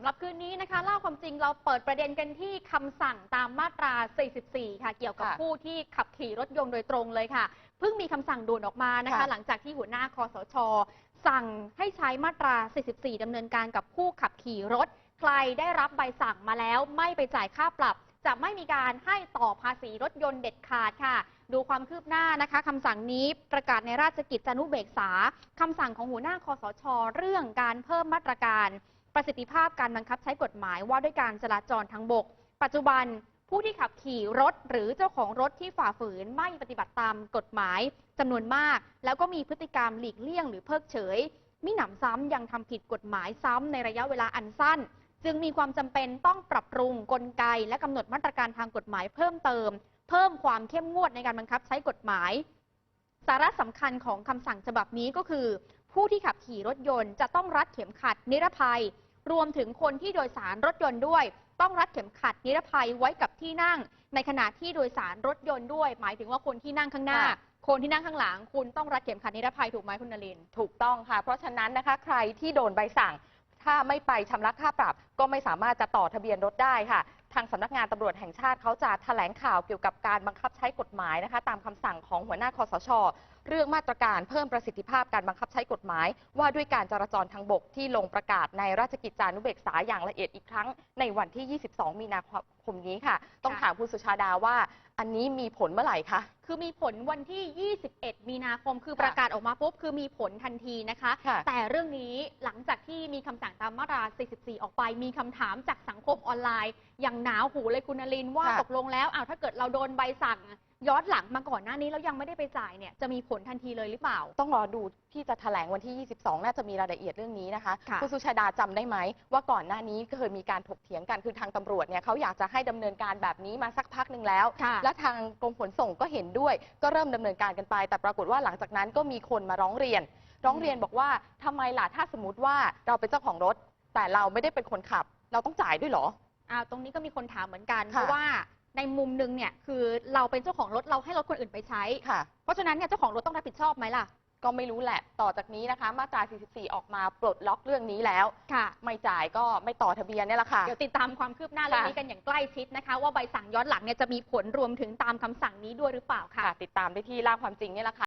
ำหรับคืนนี้นะคะเล่าความจริงเราเปิดประเด็นกันที่คำสั่งตามมาตรา 44 ค่ะ เกี่ยวกับค่ะ ผู้ที่ขับขี่รถยนต์โดยตรงเลยค่ะ เพิ่งมีคำสั่งด่วนออกมานะคะ ค่ะ หลังจากที่หัวหน้าคอสช สั่งให้ใช้มาตรา 44 ดำเนินการกับผู้ขับขี่รถ ใครได้รับใบสั่งมาแล้วไม่ไปจ่ายค่าปรับ จะไม่มีการให้ต่อภาษีรถยนต์เด็ดขาดค่ะ ดูความคืบหน้านะคะคำสั่งนี้ประกาศในราชกิจจานุเบกษาคำสั่งของหัวหน้าคอสช เรื่องการเพิ่มมาตรการ ประสิทธิภาพการบังคับใช้กฎหมายว่าด้วยการจราจรทางบก ปัจจุบันผู้ที่ขับขี่รถหรือเจ้าของรถที่ฝ่าฝืนไม่ปฏิบัติตามกฎหมายจำนวนมาก แล้วก็มีพฤติกรรมหลีกเลี่ยงหรือเพิกเฉยมิหนำซ้ำยังทำผิดกฎหมายซ้ำในระยะเวลาอันสั้น จึงมีความจำเป็นต้องปรับปรุงกลไก และกำหนดมาตรการทางกฎหมายเพิ่มเติม เพิ่มความเข้มงวดในการบังคับใช้กฎหมาย สาระสำคัญของคำสั่งฉบับนี้ก็คือ ผู้ที่ขับขี่รถยนต์จะต้องรัดเข็มขัดนิรภัย รวมถึงคนที่โดยสารรถยนต์ด้วย ต้องรัดเข็มขัดนิรภัยไว้กับที่นั่ง ในขณะที่โดยสารรถยนต์ด้วย หมายถึงว่าคนที่นั่งข้างหน้า ค่ะ คนที่นั่งข้างหลัง คุณต้องรัดเข็มขัดนิรภัยถูกไหมคุณนลินทร์ถูกต้องค่ะ เพราะฉะนั้นนะคะใครที่โดนใบสั่ง ถ้าไม่ไปชำระค่าปรับ ก็ไม่สามารถจะต่อทะเบียนรถได้ค่ะ ทางสำนักงานตำรวจแห่งชาติเขาจะแถลงข่าวเกี่ยวกับการบังคับใช้กฎหมายนะคะ ตามคำสั่งของหัวหน้าคอสช เรื่องมาตรการเพิ่มประสิทธิภาพการบังคับใช้กฎหมาย ว่าด้วยการจราจรทางบกที่ลงประกาศในราชกิจจานุเบกษาอย่างละเอียดอีกครั้งในวันที่ 22 มีนาคมนี้ค่ะ ต้องค่ะถามคุณสุชาดาว่า อันนี้มีผลเมื่อไหร่คะคือมีผลวันที่ 21 มีนาคม คือค่ะประกาศออกมาปุ๊บคือมีผลทันทีนะคะค่ะแต่เรื่องนี้หลังจากที่มีคำสั่งตามมาตรา 44 ออกไป มีคำถามจากสังคมออนไลน์อย่างหนาวหูเลยคุณนลินว่าค่ะ ตกลงแล้วอ้าวถ้าเกิดเราโดนใบสั่งย้อนหลังมาก่อนหน้านี้แล้วยังไม่ได้ไปจ่ายเนี่ยจะมีผลทันทีเลยหรือเปล่า ต้องรอดูที่จะแถลงวันที่ 22 น่าจะมีรายละเอียดเรื่องนี้นะคะค่ะ ณสุชาดาจำได้ไหม ว่าก่อนหน้านี้ก็เคยมีการถกเถียงกันคือทางตำรวจเนี่ยเขาอยากจะให้ดำเนินการแบบนี้มาสักพักหนึ่งแล้ว ค่ะ และทางกรมขนส่งก็เห็นด้วย ก็เริ่มดำเนินการกันไป แต่ปรากฏว่าหลังจากนั้นก็มีคนมาร้องเรียน ร้องเรียนบอกว่าทำไมล่ะถ้าสมมติว่าเราเป็นเจ้าของรถ แต่เราไม่ได้เป็นคนขับ เราต้องจ่ายด้วยเหรอ อ้าวตรงนี้ก็มีคนถามเหมือนกันค่ะเพราะว่าในมุมหนึงเนี่ยคือเราเป็นเจ้าของรถเราให้รถคนอื่นไปใช้ ค่ะ เพราะฉะนั้นเนี่ยเจ้าของรถต้องรับผิดชอบไหมล่ะ ก็ไม่รู้แหละ ต่อจากนี้นะคะ มาตรา 44 ออกมาปลดล็อกเรื่องนี้แล้ว ค่ะ ไม่จ่ายก็ไม่ต่อทะเบียนเนี่ยแหละค่ะ เดี๋ยวติดตามความคืบหน้าเรื่องนี้กันอย่างใกล้ชิดนะคะ ว่าใบสั่งย้อนหลังเนี่ยจะมีผลรวมถึงตามคำสั่งนี้ด้วยหรือเปล่าค่ะ ค่ะ ติดตามได้ที่ล่าความจริงเนี่ยแหละค่ะ